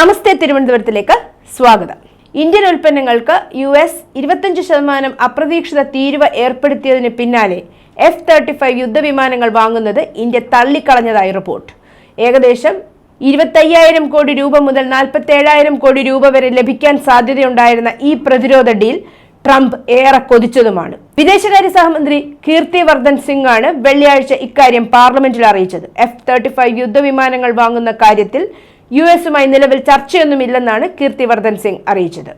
നമസ്തേ തിരുവനന്തപുരത്തിലേക്ക് സ്വാഗതം. ഇന്ത്യൻ ഉൽപ്പന്നങ്ങൾക്ക് U S ഇരുപത്തഞ്ച് ശതമാനം അപ്രതീക്ഷിത തീരുവ ഏർപ്പെടുത്തിയതിന് പിന്നാലെ എഫ് തേർട്ടി ഫൈവ് യുദ്ധവിമാനങ്ങൾ വാങ്ങുന്നത് ഇന്ത്യ തള്ളിക്കളഞ്ഞതായി റിപ്പോർട്ട്. ഏകദേശം ഇരുപത്തയ്യായിരം കോടി രൂപ മുതൽ നാൽപ്പത്തേഴായിരം കോടി രൂപ വരെ ലഭിക്കാൻ സാധ്യതയുണ്ടായിരുന്ന ഈ പ്രതിരോധ ഡീൽ ട്രംപ് ഏറെ കൊതിച്ചതുമാണ്. വിദേശകാര്യ സഹമന്ത്രി കീർത്തി വർദ്ധൻ സിംഗ് ആണ് വെള്ളിയാഴ്ച ഇക്കാര്യം പാർലമെന്റിൽ അറിയിച്ചത്. എഫ് തേർട്ടി ഫൈവ് യുദ്ധവിമാനങ്ങൾ വാങ്ങുന്ന കാര്യത്തിൽ യു എസുമായി നിലവിൽ ചർച്ചയൊന്നുമില്ലെന്നാണ് കീർത്തിവർദ്ധൻ സിംഗ് അറിയിച്ചത്.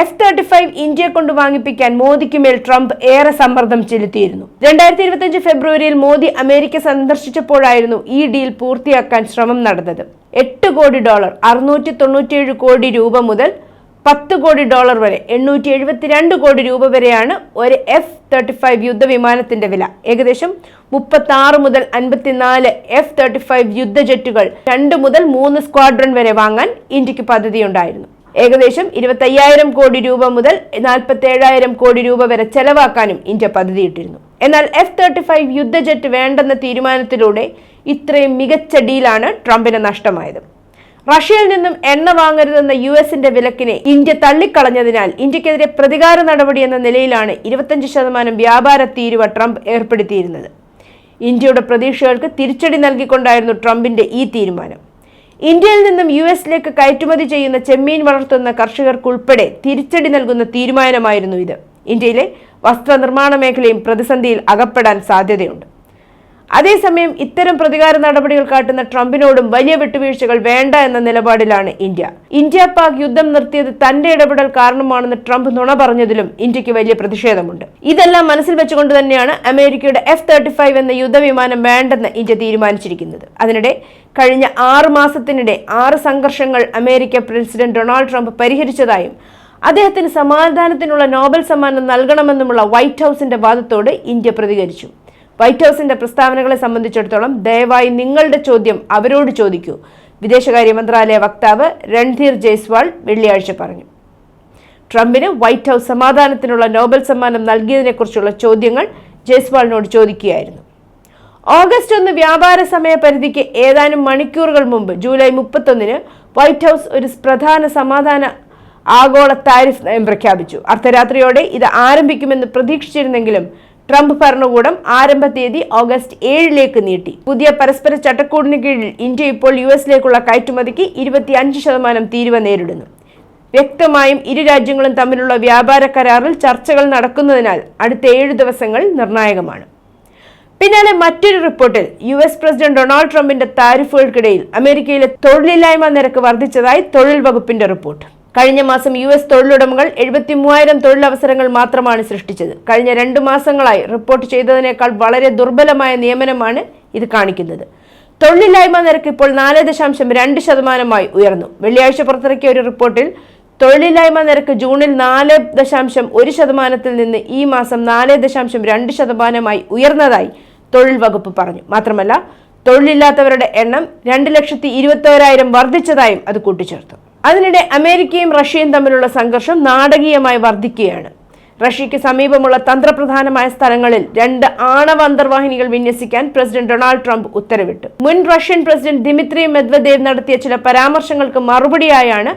എഫ് തേർട്ടി ഫൈവ് ഇന്ത്യയെ കൊണ്ട് വാങ്ങിപ്പിക്കാൻ മോദിക്ക് മേൽ ട്രംപ് ഏറെ സമ്മർദ്ദം ചെലുത്തിയിരുന്നു. രണ്ടായിരത്തി ഇരുപത്തിയഞ്ച് ഫെബ്രുവരിയിൽ മോദി അമേരിക്ക സന്ദർശിച്ചപ്പോഴായിരുന്നു ഈ ഡീൽ പൂർത്തിയാക്കാൻ ശ്രമം നടന്നത്. എട്ട് കോടി ഡോളർ അറുന്നൂറ്റി തൊണ്ണൂറ്റിയേഴ് കോടി രൂപ മുതൽ പത്ത് കോടി ഡോളർ വരെ എണ്ണൂറ്റി എഴുപത്തിരണ്ട് കോടി രൂപ വരെയാണ് ഒരു എഫ് തേർട്ടി ഫൈവ് യുദ്ധവിമാനത്തിന്റെ വില. ഏകദേശം മുപ്പത്തി ആറ് മുതൽ അൻപത്തിനാല് എഫ് തേർട്ടി ഫൈവ് യുദ്ധ ജെറ്റുകൾ രണ്ട് മുതൽ മൂന്ന് സ്ക്വാഡ്രൺ വരെ വാങ്ങാൻ ഇന്ത്യയ്ക്ക് പദ്ധതിയുണ്ടായിരുന്നു. ഏകദേശം ഇരുപത്തയ്യായിരം കോടി രൂപ മുതൽ നാൽപ്പത്തി ഏഴായിരം കോടി രൂപ വരെ ചെലവാക്കാനും ഇന്ത്യ പദ്ധതിയിട്ടിരുന്നു. എന്നാൽ എഫ് തേർട്ടി ഫൈവ് യുദ്ധ ജെറ്റ് വേണ്ടെന്ന തീരുമാനത്തിലൂടെ ഇത്രയും മികച്ച ഡീലാണ് ട്രംപിന് നഷ്ടമായത്. റഷ്യയിൽ നിന്നും എണ്ണ വാങ്ങരുതെന്ന യു എസിന്റെ വിലക്കിനെ ഇന്ത്യ തള്ളിക്കളഞ്ഞതിനാൽ ഇന്ത്യക്കെതിരെ പ്രതികാര നടപടി എന്ന നിലയിലാണ് ഇരുപത്തഞ്ച് ശതമാനം വ്യാപാര തീരുവ ട്രംപ് ഏർപ്പെടുത്തിയിരുന്നത്. ഇന്ത്യയുടെ പ്രതീക്ഷകൾക്ക് തിരിച്ചടി നൽകിക്കൊണ്ടായിരുന്നു ട്രംപിന്റെ ഈ തീരുമാനം. ഇന്ത്യയിൽ നിന്നും യു എസിലേക്ക് കയറ്റുമതി ചെയ്യുന്ന ചെമ്മീൻ വളർത്തുന്ന കർഷകർക്കുൾപ്പെടെ തിരിച്ചടി നൽകുന്ന തീരുമാനമായിരുന്നു ഇത്. ഇന്ത്യയിലെ വസ്ത്രനിർമ്മാണ മേഖലയും പ്രതിസന്ധിയിൽ അകപ്പെടാൻ സാധ്യതയുണ്ട്. അതേസമയം ഇത്തരം പ്രതികാര നടപടികൾ കാട്ടുന്ന ട്രംപിനോടും വലിയ വിട്ടുവീഴ്ചകൾ വേണ്ട എന്ന നിലപാടിലാണ് ഇന്ത്യ. ഇന്ത്യ പാക് യുദ്ധം നിർത്തിയത് തന്റെ ഇടപെടൽ കാരണമാണെന്ന് ട്രംപ് നുണ പറഞ്ഞതിലും ഇന്ത്യയ്ക്ക് വലിയ പ്രതിഷേധമുണ്ട്. ഇതെല്ലാം മനസ്സിൽ വെച്ചുകൊണ്ട് തന്നെയാണ് അമേരിക്കയുടെ എഫ് തേർട്ടി ഫൈവ് എന്ന യുദ്ധവിമാനം വേണ്ടെന്ന് ഇന്ത്യ തീരുമാനിച്ചിരിക്കുന്നത്. അതിനിടെ കഴിഞ്ഞ ആറ് മാസത്തിനിടെ ആറ് സംഘർഷങ്ങൾ അമേരിക്ക പ്രസിഡന്റ് ഡൊണാൾഡ് ട്രംപ് പരിഹരിച്ചതായും അദ്ദേഹത്തിന് സമാധാനത്തിനുള്ള നോബൽ സമ്മാനം നൽകണമെന്നുമുള്ള വൈറ്റ് ഹൗസിന്റെ വാദത്തോട് ഇന്ത്യ പ്രതികരിച്ചു. വൈറ്റ് ഹൗസിന്റെ പ്രസ്താവനകളെ സംബന്ധിച്ചിടത്തോളം ദയവായി നിങ്ങളുടെ ചോദ്യം അവരോട് ചോദിക്കൂ. വിദേശകാര്യ മന്ത്രാലയ വക്താവ് രൺധീർ ജയ്സ്വാൾ വെള്ളിയാഴ്ച പറഞ്ഞു. ട്രംപിന് വൈറ്റ് ഹൗസ് സമാധാനത്തിനുള്ള നോബൽ സമ്മാനം നൽകിയതിനെക്കുറിച്ചുള്ള ചോദ്യങ്ങൾ ജയ്സ്വാളിനോട് ചോദിക്കുകയായിരുന്നു. ഓഗസ്റ്റ് ഒന്ന് വ്യാപാര സമയപരിധിക്ക് ഏതാനും മണിക്കൂറുകൾ മുമ്പ് ജൂലൈ മുപ്പത്തൊന്നിന് വൈറ്റ് ഹൗസ് ഒരു പ്രധാന സമാധാന ആഗോള താരിഫ് നയം പ്രഖ്യാപിച്ചു. അർദ്ധരാത്രിയോടെ ഇത് ആരംഭിക്കുമെന്ന് പ്രതീക്ഷിച്ചിരുന്നെങ്കിലും ട്രംപ് ഭരണകൂടം ആരംഭ തീയതി ഓഗസ്റ്റ് ഏഴിലേക്ക് നീട്ടി. പുതിയ പരസ്പര ചട്ടക്കൂടിന് കീഴിൽ ഇന്ത്യ ഇപ്പോൾ യു എസിലേക്കുള്ള കയറ്റുമതിക്ക് ഇരുപത്തിയഞ്ച് ശതമാനം തീരുവ നേരിടുന്നു. വ്യക്തമായും ഇരു രാജ്യങ്ങളും തമ്മിലുള്ള വ്യാപാര കരാറിൽ ചർച്ചകൾ നടക്കുന്നതിനാൽ അടുത്ത ഏഴ് ദിവസങ്ങൾ നിർണായകമാണ്. പിന്നാലെ മറ്റൊരു റിപ്പോർട്ടിൽ യു എസ് പ്രസിഡന്റ് ഡൊണാൾഡ് ട്രംപിന്റെ താരിഫുകൾക്കിടയിൽ അമേരിക്കയിലെ തൊഴിലില്ലായ്മ നിരക്ക് വർദ്ധിച്ചതായി തൊഴിൽ വകുപ്പിന്റെ റിപ്പോർട്ട്. കഴിഞ്ഞ മാസം യു എസ് തൊഴിലുടമകൾ എഴുപത്തി മൂവായിരം തൊഴിലവസരങ്ങൾ മാത്രമാണ് സൃഷ്ടിച്ചത്. കഴിഞ്ഞ രണ്ട് മാസങ്ങളായി റിപ്പോർട്ട് ചെയ്തതിനേക്കാൾ വളരെ ദുർബലമായ നിയമനമാണ് ഇത് കാണിക്കുന്നത്. തൊഴിലില്ലായ്മ നിരക്ക് ഇപ്പോൾ നാല് ദശാംശം രണ്ട് ശതമാനമായി ഉയർന്നു. വെള്ളിയാഴ്ച പുറത്തിറക്കിയ ഒരു റിപ്പോർട്ടിൽ തൊഴിലില്ലായ്മ നിരക്ക് ജൂണിൽ നാല് ദശാംശം ഒരു ശതമാനത്തിൽ നിന്ന് ഈ മാസം നാല് ദശാംശം രണ്ട് ശതമാനമായി ഉയർന്നതായി തൊഴിൽ വകുപ്പ് പറഞ്ഞു. മാത്രമല്ല തൊഴിലില്ലാത്തവരുടെ എണ്ണം രണ്ട് ലക്ഷത്തി ഇരുപത്തോരായിരം വർദ്ധിച്ചതായും അത് കൂട്ടിച്ചേർത്തു. അതിനിടെ അമേരിക്കയും റഷ്യയും തമ്മിലുള്ള സംഘർഷം നാടകീയമായി വർദ്ധിക്കുകയാണ് റഷ്യയ്ക്ക് സമീപമുള്ള തന്ത്രപ്രധാനമായ സ്ഥലങ്ങളിൽ രണ്ട് ആണവ അന്തർവാഹിനികൾ വിന്യസിക്കാൻ പ്രസിഡന്റ് ഡൊണാൾഡ് ട്രംപ് ഉത്തരവിട്ടു. മുൻ റഷ്യൻ പ്രസിഡന്റ് ദിമിത്രി മെദ്വദേവ് നടത്തിയ ചില പരാമർശങ്ങൾക്ക് മറുപടിയായാണ്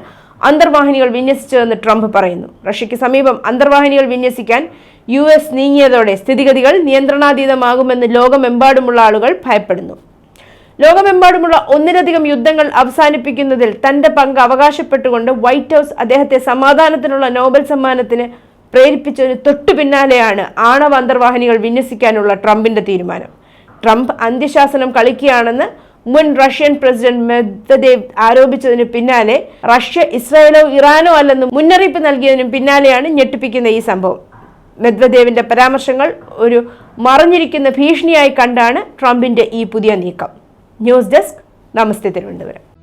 അന്തർവാഹിനികൾ വിന്യസിച്ചതെന്ന് ട്രംപ് പറയുന്നു. റഷ്യയ്ക്ക് സമീപം അന്തർവാഹിനികൾ വിന്യസിക്കാൻ യു എസ് നീങ്ങിയതോടെ സ്ഥിതിഗതികൾ നിയന്ത്രണാതീതമാകുമെന്ന് ലോകമെമ്പാടുമുള്ള ആളുകൾ ഭയപ്പെടുന്നു. ലോകമെമ്പാടുമുള്ള ഒന്നിലധികം യുദ്ധങ്ങൾ അവസാനിപ്പിക്കുന്നതിൽ തന്റെ പങ്ക് അവകാശപ്പെട്ടുകൊണ്ട് വൈറ്റ് ഹൗസ് അദ്ദേഹത്തെ സമാധാനത്തിനുള്ള നോബൽ സമ്മാനത്തിന് പ്രേരിപ്പിച്ചതിന് തൊട്ടു പിന്നാലെയാണ് ആണവ അന്തർവാഹിനികൾ വിന്യസിക്കാനുള്ള ട്രംപിന്റെ തീരുമാനം. ട്രംപ് അന്ത്യശാസനം കളിക്കുകയാണെന്ന് മുൻ റഷ്യൻ പ്രസിഡന്റ് മെദ്വദേവ് ആരോപിച്ചതിന് പിന്നാലെ റഷ്യ ഇസ്രായേലോ ഇറാനോ അല്ലെന്ന് മുന്നറിയിപ്പ് നൽകിയതിനും പിന്നാലെയാണ് ഞെട്ടിപ്പിക്കുന്ന ഈ സംഭവം. മെദ്വദേവിന്റെ പരാമർശങ്ങൾ ഒരു മറിഞ്ഞിരിക്കുന്ന ഭീഷണിയായി കണ്ടാണ് ട്രംപിന്റെ ഈ പുതിയ നീക്കം. ന്യൂസ് ഡെസ്ക് നമസ്തേ തിരുവനന്തപുരം.